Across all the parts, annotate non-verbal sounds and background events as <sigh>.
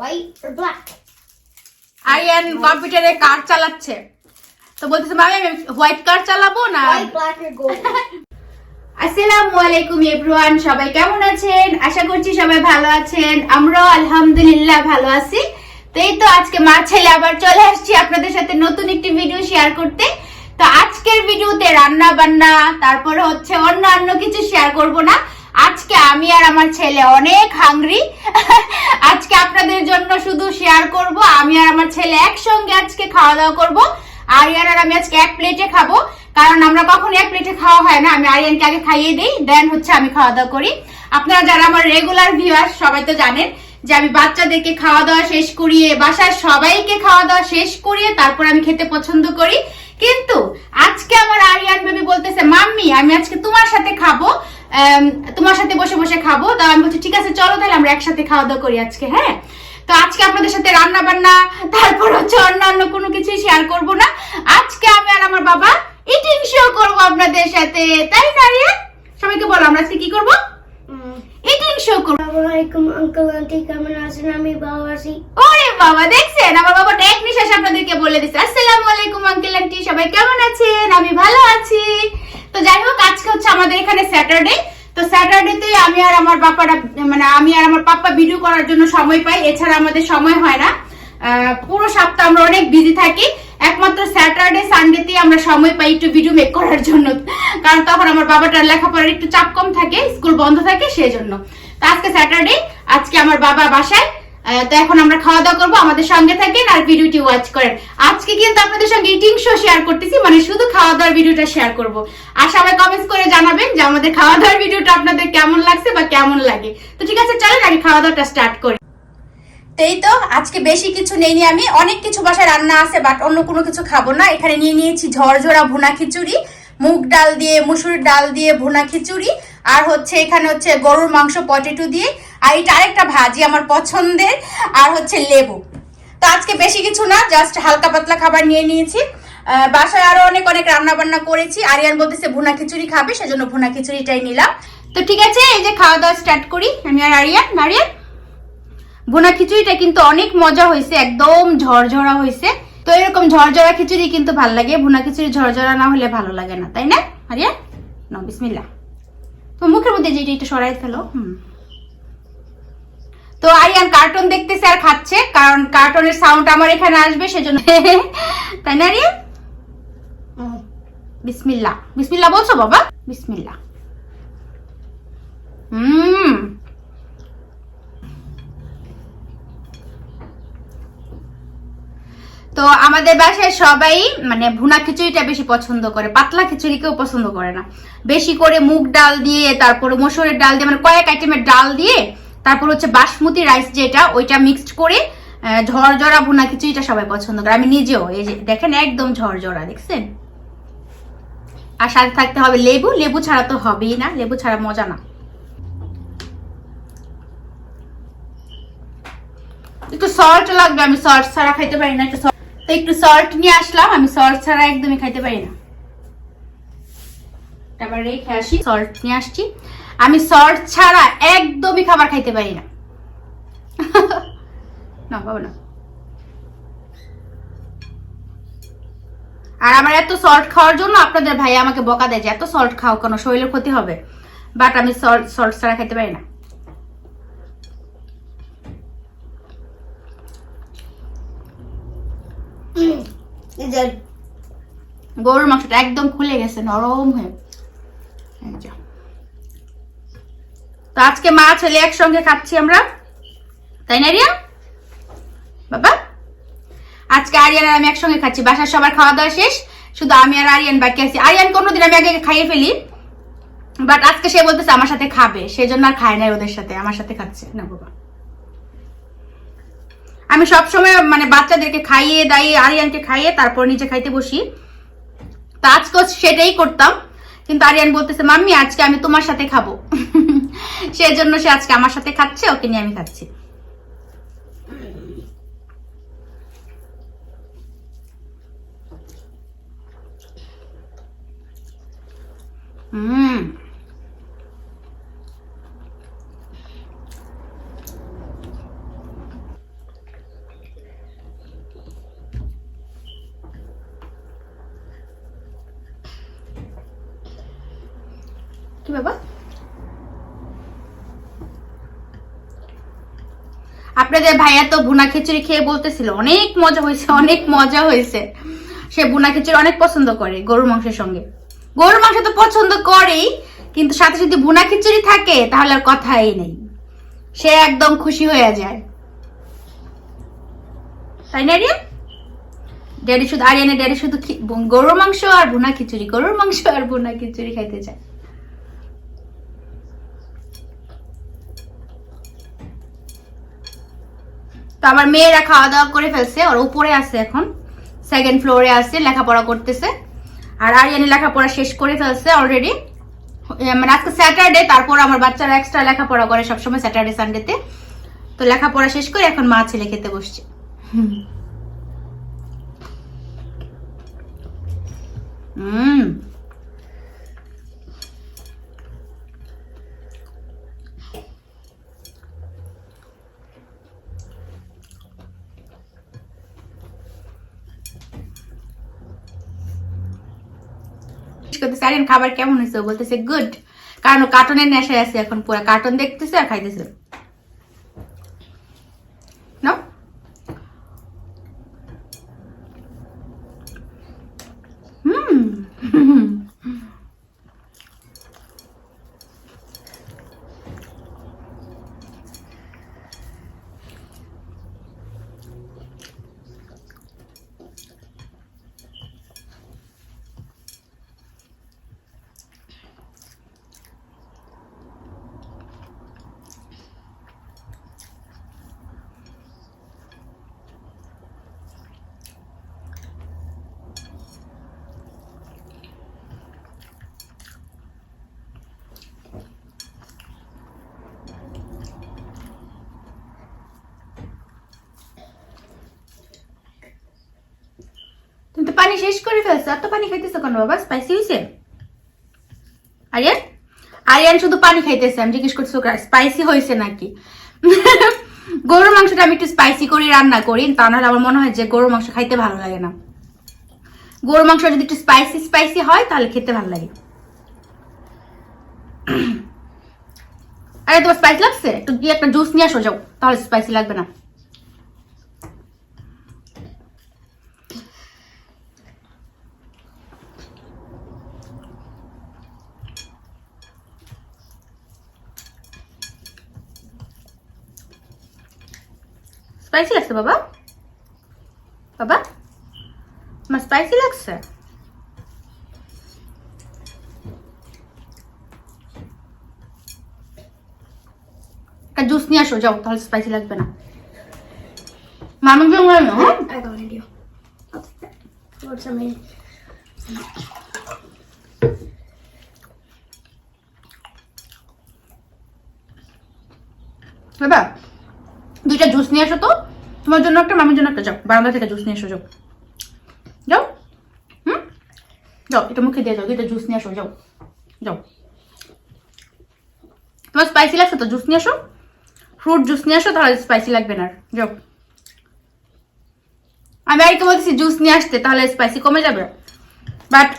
White or black? Aryan কম্পিউটারে car চালাচ্ছে। তো বলতেছে মামি আমি হোয়াইট কার চালাবো না? White, black, or gold? <laughs> আসসালামু আলাইকুম এভরিওয়ান সবাই কেমন আছেন? আশা করছি সবাই ভালো আছেন। আমরাও আলহামদুলিল্লাহ ভালো আছি। তো এই তো আজকে মা ছেলে আবার চলে আসছি আপনাদের সাথে নতুন একটি ভিডিও শেয়ার করতে। তো আজকের ভিডিওতে রান্না বান্না তারপরে হচ্ছে অন্যান্য কিছু শেয়ার করব না। আজকে আমি আর আমার ছেলে অনেক হাংরি <laughs> আজকে আপনাদের জন্য শুধু শেয়ার করব। আমি আর আমার ছেলে একসঙ্গে আজকে খাওয়া দাওয়া করব। আরিয়ান আর আমি আজকে এক প্লেটে খাব। কারণ আমরা কখনো এক প্লেটে খাওয়া হয় না। আমি আরিয়ানকে আগে খাইয়ে দিই দেন হচ্ছে আমি খাওয়া দাওয়া করি। আপনারা যারা আমার রেগুলার ভিউয়ার সবাই তো জানেন যে আমি বাচ্চাদেরকে খাওয়া দাওয়া শেষ করিয়ে, বাসার সবাইকে খাওয়া দাওয়া শেষ করিয়ে তারপর আমি খেতে পছন্দ করি। কিন্তু আজকে আমার আরিয়ান বেবি বলতেছে, মাম্মি, আমি আজকে তোমার সাথে খাব। তোমার সাথে বসে বসে খাব। তা আমি বলছি ঠিক আছে চলো তাহলে আমরা একসাথে খাওয়া দাওয়া করি আজকে হ্যাঁ? তো আজকে আপনাদের সাথে রান্না বান্না তারপর হচ্ছে অন্যান্য কোনো কিছুই শেয়ার করব না। আজকে আমি আর আমার বাবা ইটিং শো করব আপনাদের সাথে। তাই না রিয়া সবাইকে বলো আমরা আজকে কি করব. ইটিং শো করব। Assalamualaikum, Uncle Auntie, কেমন আছেন? আমি ভালো আছি। ওরে বাবা দেখছেন? আমার বাবা টেক নিঃশ্বাস আপনাদেরকে বলে দিচ্ছে আসসালামু আলাইকুম আঙ্কেল আন্টি সবাই কেমন আছেন? আমি ভালো আছি। তো যাই হোক আজকে হচ্ছে আমাদের এখানে স্যাটারডে তো স্যাটারডেতে আমি আর আমার বাপারা মানে আমি আর আমার পাপা ভিডিও করার জন্য সময় পাই, এছাড়া আমাদের সময় হয় না। পুরো সপ্তাহ আমরা অনেক বিজি থাকি, একমাত্র স্যাটারডে সানডেতে আমরা সময় পাই একটু ভিডিও মেক করার জন্য। কারণ তখন আমার বাবাটার লেখাপড়ার একটু চাপ কম থাকে, স্কুল বন্ধ থাকে সেই জন্য তো আজকে স্যাটারডে আজকে আমার বাবা বাসায় তো এখন আমরা খাওয়া দাওয়া করব, আমাদের সঙ্গে থাকেন আর ভিডিওটি ওয়াচ করেন। আজকে কিন্তু আপনাদের সঙ্গে ইটিং শো শেয়ার করতেছি মানে শুধু খাওয়া দাওয়ার ভিডিওটা শেয়ার করব। আর সবাই কমেন্টস করে জানাবেন যে আমাদের খাওয়া দাওয়ার ভিডিওটা আপনাদের কেমন লাগছে বা কেমন লাগে। তো ঠিক আছে, চলেন আগে খাওয়া দাওয়াটা স্টার্ট করি এই তো, আজকে বেশি কিছু নেইনি আমি। অনেক কিছু বাসায় রান্না আছে বাট অন্য কোনো কিছু খাব না। এখানে নিয়ে নিয়েছি ঝরঝরা ভুনা খিচুড়ি, মুগ ডাল দিয়ে, মুসুর ডাল দিয়ে ভুনা খিচুড়ি আর হচ্ছে এখানে হচ্ছে গরুর মাংস পটেটো দিয়ে। আর এটা আরেকটা ভাজি আমার পছন্দের, আর হচ্ছে লেবু। তো আজকে বেশি কিছু না জাস্ট হালকা পাতলা খাবার নিয়ে নিয়েছি। বাসায় আরও অনেক অনেক রান্না বান্না করেছি। আরিয়ান বলতেছে, ভুনা খিচুড়ি খাবে, সেজন্য ভুনা খিচুড়িটাই নিলাম। তো ঠিক আছে, এই যে খাওয়া দাওয়া স্টার্ট করি, আমি আর আরিয়ান। আরিয়ান, ভুনা খিচুড়িটা কিন্তু অনেক মজা হয়েছে, একদম ঝরঝরা হয়েছে। তো এরকম ঝরঝরা খিচুড়ি কিন্তু ভালো লাগে, ভুনা খিচুড়ি ঝরঝরা না হলে ভালো লাগে না, তাই না আরিয়া না বিসমিল্লা তো মুখের মধ্যে যেটা এটা সরাই ফেলো হুম। তো আরিয়ান কার্টুন দেখতেছে আর খাচ্ছে কারণ কার্টুনের সাউন্ড আমার এখানে আসবে সেজন্য। <laughs> তাই না আরিয়ান. বিসমিল্লা বিসমিল্লা বলছো বাবা? বিসমিল্লা হুম। তো আমাদের বাসায় সবাই মানে ভুনা খিচুড়িটা বেশি পছন্দ করে, পাতলা খিচুড়ি কেউ পছন্দ করে না। বেশি করে মুগ ডাল দিয়ে, তারপরে মসুরের ডাল দিয়ে মানে কয়েক আইটেমের ডাল দিয়ে, তারপর হচ্ছে বাসমতি রাইস যেটা, ওইটা মিক্সড করে ঝরঝরা ভুনা খিচুড়িটা সবাই পছন্দ করে। আমি নিজেও, এই যে দেখেন একদম ঝরঝরা, দেখছেন? আর সাথে থাকতে হবে লেবু লেবু ছাড়া তো হবেই না, লেবু ছাড়া মজা না। একটু সল্ট লাগবে, আমি সল্ট ছাড়া খাইতে পারি না, একটু তো একটু সল্ট নিয়ে আসলাম। আমি সল্ট ছাড়া একদমই খাইতে পারি না। আবার রেখে আসি সল্ট নিয়ে আসছি। আমি সল্ট ছাড়া একদমই খাবার খাইতে পারি না। না না। আর আমার এত সল্ট খাওয়ার জন্য আপনাদের ভাই আমাকে বকা দেয় যে, এত সল্ট খাও কেন? শরীরের ক্ষতি হবে। বাট আমি সল্ট সল্ট ছাড়া খাইতে পারি না। গরুর মাংসটা একদম খুলে গেছে, নরম হয়ে। তো আজকে মা ছেলে একসঙ্গে খাচ্ছি আমরা। তাই না, রিয়া? বাবা? আজকে আরিয়ান আর আমি একসঙ্গে খাচ্ছি, বাসার সবার খাওয়া দাওয়া শেষ। শুধু আমি আর আরিয়ান বাকি আছি। আরিয়ান কোনোদিন আমি আগে খাইয়ে ফেলি বাট আজকে সে বলতেছে আমার সাথে খাবে, সেজন্য আর খায় নাই ওদের সাথে, আমার সাথে খাচ্ছে। না, বাবা। আমি সবসময় মানে বাচ্চাদেরকে খাইয়ে দাইয়ে, আরিয়ানকে খাইয়ে তারপর নিচে খাইতে বসি। তা আজকে সেটাই করতাম, কিন্তু আরিয়ান বলতেছে, মাম্মি, আজকে আমি তোমার সাথে খাব। <laughs> সেজন্য সে আজকে আমার সাথে খাচ্ছে, ওকে নিয়ে আমি খাচ্ছি। হুম। কি বাবা আপনাদের ভাইয়া তো ভুনা খিচুড়ি খেয়ে বলতেছিল, অনেক মজা হয়েছে, অনেক মজা হয়েছে। সে ভুনা খিচুড়ি অনেক পছন্দ করে গরুর মাংসের সঙ্গে। গরুর মাংস তো পছন্দ করেই, কিন্তু সাথে যদি ভুনা খিচুড়ি থাকে, তাহলে আর কথাই নেই। সে একদম খুশি হয়ে যায়। তাই না রিয়া? ড্যাডি শুধু, আরিয়ানের ড্যাডি শুধু গরুর মাংস আর ভুনা খিচুড়ি, গরুর মাংস আর ভুনা খিচুড়ি খাইতে চায়। তো আমার মেয়েরা খাওয়া দাওয়া করে ফেলছে, ওর উপরে আছে এখন সেকেন্ড ফ্লোরে আছে, লেখাপড়া করতেছে। আর আরিয়ানি লেখাপড়া শেষ করে ফেলছে অলরেডি মানে আজকে স্যাটারডে তারপর আমার বাচ্চারা এক্সট্রা লেখাপড়া করে সবসময় স্যাটারডে সানডেতে তো লেখাপড়া শেষ করে এখন মা ছেলে খেতে বসছে। হুম। হুম খাবার কেমন হয়েছে বলতেছে গুড কারণ কার্টুনের নেশায় আছে এখন, পুরো কার্টুন দেখতেছে আর খাইতেছে নাও হুম তুমি তো পানি শেষ করে ফেলছো। এত পানি খাইতেছো কেন বাবা? স্পাইসি হয়েছে আরিয়ান? আরিয়ান শুধু পানি খাইতেছে। আমি জিজ্ঞেস করছি স্পাইসি হয়েছে নাকি? <laughs> গরুর মাংসটা আমি একটু স্পাইসি করে, রান্না করি। তা নাহলে আমার মনে হয় যে গরুর মাংস খাইতে ভালো লাগে না। গরুর মাংস যদি একটু স্পাইসি স্পাইসি হয়, তাহলে খেতে ভালো লাগে। <clears throat> আরে তোমার স্পাইসি লাগছে? একটু দিয়ে একটা জুস নিয়ে আসো, যাও। তাহলে স্পাইসি লাগবে না। স্পাইসি লাগছে বাবা? বাবা? আমার স্পাইসি লাগছে? জুস নিয়ে আসো যাও তাহলে স্পাইসি লাগবে না। মামা হ্যাঁ. Pour some in. বাবা দুইটা জুস নিয়ে আসো তো। তোমার জন্য একটা, মামির জন্য একটা যাও। বারান্দা থেকে জুস নিয়ে এসো, যাও। যাও। হুম? যাও, এটা মুখে দিয়ে যাও, দুইটা জুস নিয়ে আসো যাও। যাও। তোমার স্পাইসি লাগছে তো? জুস নিয়ে আসো ফ্রুট জুস নিয়ে আসো তাহলে স্পাইসি লাগবে না। আর। যাও। আমি আরেকটু বলতেছি জুস নিয়ে আসতে, তাহলে স্পাইসি কমে যাবে। বাট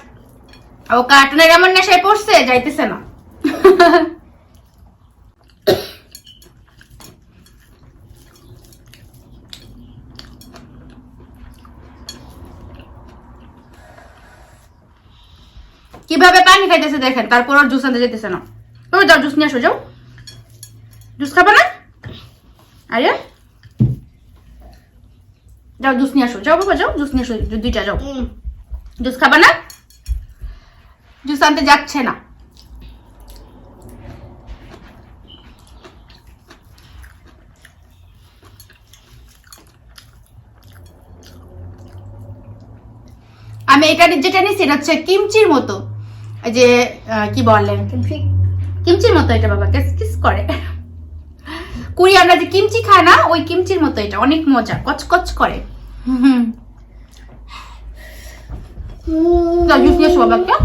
ও কার্টুনের এমন নেশায় পড়ছে, যাইতেছে না <laughs> কীভাবে পানি খাইতেছে দেখেন তারপর আর জুস আনতে যেতেছে না। ও যাও জুস নিয়ে আসো যাও। জুস খাবে না? আরে যাও জুস নিয়ে আসো। যাও বাবা যাও জুস নিয়ে আসো দুইটা যাও. জুস খাবে না? জুস আনতে যাচ্ছে না। আমি এটা যেটা নিচ্ছি এটা হচ্ছে কিমচির মতো। যে কি বলে? কিমচির মতো এটা বাবা কিস করে। কুড়ি আমরা যে কিমচি খাই না ওই কিমচির মতো এটা অনেক মজা কচকচ করে। হুম। যাও জুস নিয়ে এসো বাবা একটা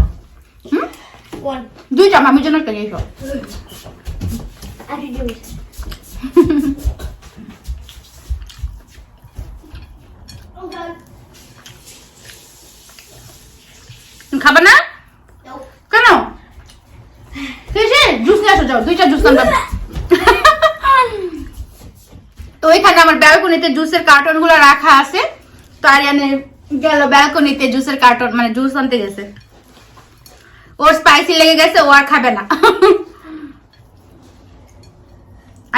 দুইটা মামির জন্য নিয়ে এসো। খাবে না Nope. কেন কি তো এখানে আমার ব্যালকনিতে জুসের কার্টনগুলো রাখা আছে। তো আরিয়ানে গেল ব্যালকনিতে জুসের কার্টন মানে জুস আনতে গেছে। ওর স্পাইসি লেগে গেছে, ও আর খাবে না।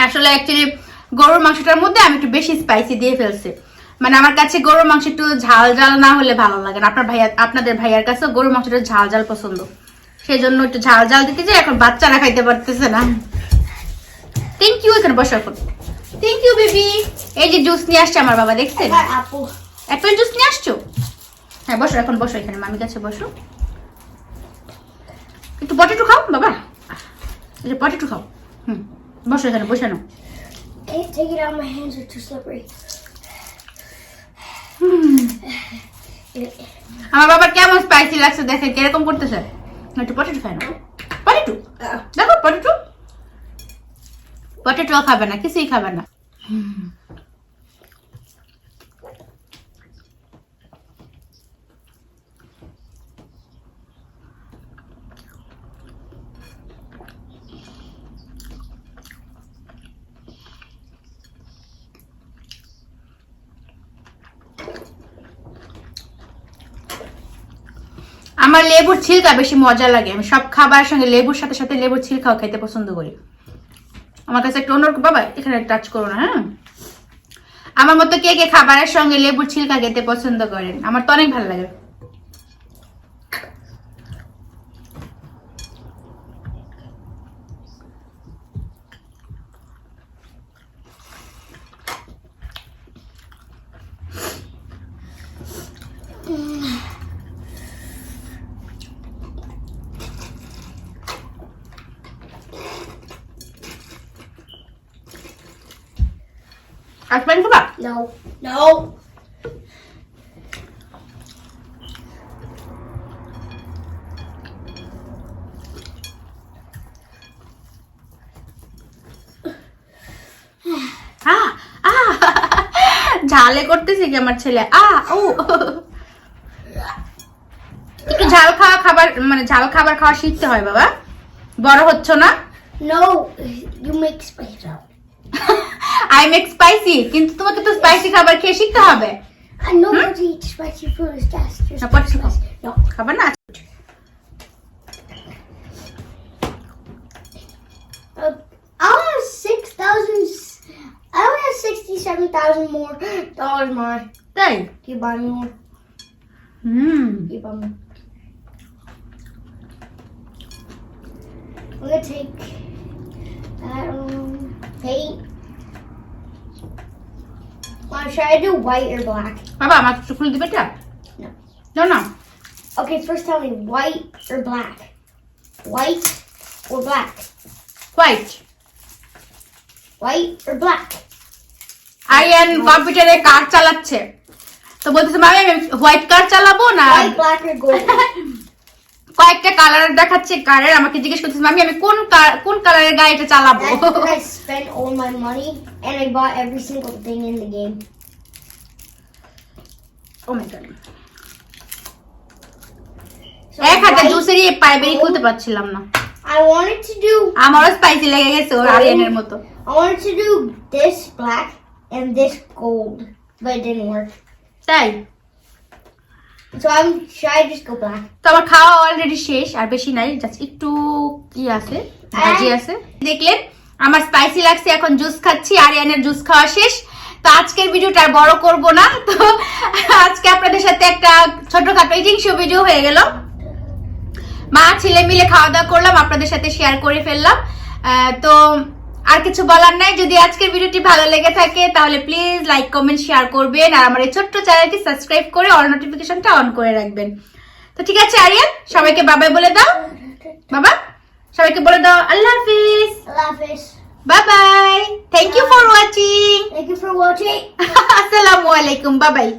আসলে অ্যাকচুয়ালি গরুর মাংসটার মধ্যে আমি একটু বেশি স্পাইসি দিয়ে ফেলছি। মানে আমার কাছে গরুর মাংস একটু ঝাল ঝাল না হলে ভালো লাগে না। আপনার ভাইয়া, আপনাদের ভাইয়ার কাছে গরুর মাংসটা ঝাল ঝাল পছন্দ। সেই জন্য একটু ঝাল ঝাল দিতে যাই এখন বাচ্চারা খাইতে পারতেছে না। থ্যাংক ইউ এখানে বসো এখন থ্যাংক ইউ বেবি এই যে জুস নিয়ে আসছে আমার বাবা দেখছেন? অ্যাপেল জুস নিয়ে আসছো? হ্যাঁ বসো এখন বসো এখানে মামি কাছে বসো। একটু পটেটো খাও বাবা। এই যে পটেটো খাও। হুম বসো এখানে বসে নাও. আমার বাবার কেমন স্পাইসি লাগছে দেখে কীরকম করতেছে? একটু পটেটো খাই না পটেটো দেখো পটেটো পটেটো খাবে না কিছুই খাবে না। আমার লেবুর ছিলকা বেশি মজা লাগে। আমি সব খাবারের সঙ্গে লেবুর সাথে সাথে লেবুর ছিলকাও খেতে পছন্দ করি। আমার কাছে একটু অন্যরকম বাবা, এখানে টাচ করো না হ্যাঁ? আমার মতো কে কে খাবারের সঙ্গে লেবুর ছিলকা খেতে পছন্দ করেন? আমার তো অনেক ভালো লাগে। আসবেন খাবা No. No. আহ, আহ, <laughs> ঝালে করতেছে কি আমার ছেলে আ ও একটু ঝাল খাওয়া খাবার মানে ঝাল খাবার খাওয়া শিখতে হয় বাবা বড় হচ্ছ না. You make spice out. <laughs> I make spicy কিন্তু তোমাকে তো স্পাইসি খাবার খেয়ে শিখতে হবে I know how to eat spicy food is fast. Just না পটেটো খাও No. খাবার না Uh, I only have six thousand. I only have sixty-seven thousand more dollars more. তাই Do you buy me more? Hmm Do you buy me? I'm gonna take that um, paint. Well, should I do white or black? বাবা আমার কিছু খুলে দিবে এটা No. না না Okay, first tell me white or black. White or black. White White or black. Aryan কম্পিউটারে car চালাচ্ছে তো বলতেছে মামি হোয়াইট কার চালাবো না White, black, or gold. কয়েকটা কালারের দেখাচ্ছে কালার আমাকে জিজ্ঞেস করছে মামি আমি কোন কোন কালারের গাড়িটা চালাবো? I spend all my money and I bought every single thing in the game oh my god এক হাতে দুসেরি পাইবেই খুলতে পারছিলাম না। আই ওয়ান্টেড টু ডু আমার লেগে গেছে ওর আরিয়ানের এন্ড দিস গোল্ড বাট তাই? তো আমার খাওয়া অলরেডি শেষ আর বেশি নাই জাস্ট একটু কি আছে? ভাজি আছে। দেখলেন আমার স্পাইসি লাগছে এখন জুস খাচ্ছি আরিয়ানের জুস খাওয়া শেষ। তো আজকের ভিডিওটা আর বড় করব না। তো আজকে আপনাদের সাথে একটা ছোটখাটো ইটিং শো ভিডিও হয়ে গেল। মা ছেলে মিলে খাওয়া দাওয়া করলাম আপনাদের সাথে শেয়ার করে ফেললাম। আহ, তো আর কিছু বলার নাই। যদি আজকের ভিডিওটি ভালো লেগে থাকে তাহলে প্লিজ লাইক কমেন্ট শেয়ার করবেন। আর আমার এই ছোট্ট চ্যানেলটি সাবস্ক্রাইব করে অল নোটিফিকেশনটা অন করে রাখবেন। তো ঠিক আছে আরিয়ান সবাইকে বাবাই বলে দাও। বাবা সবাইকে বলে দাও আল্লাহ হাফিজ। Lapis. Bye bye. Thank you for watching Thank you for watching. <laughs> আসসালামু আলাইকুম বাবাই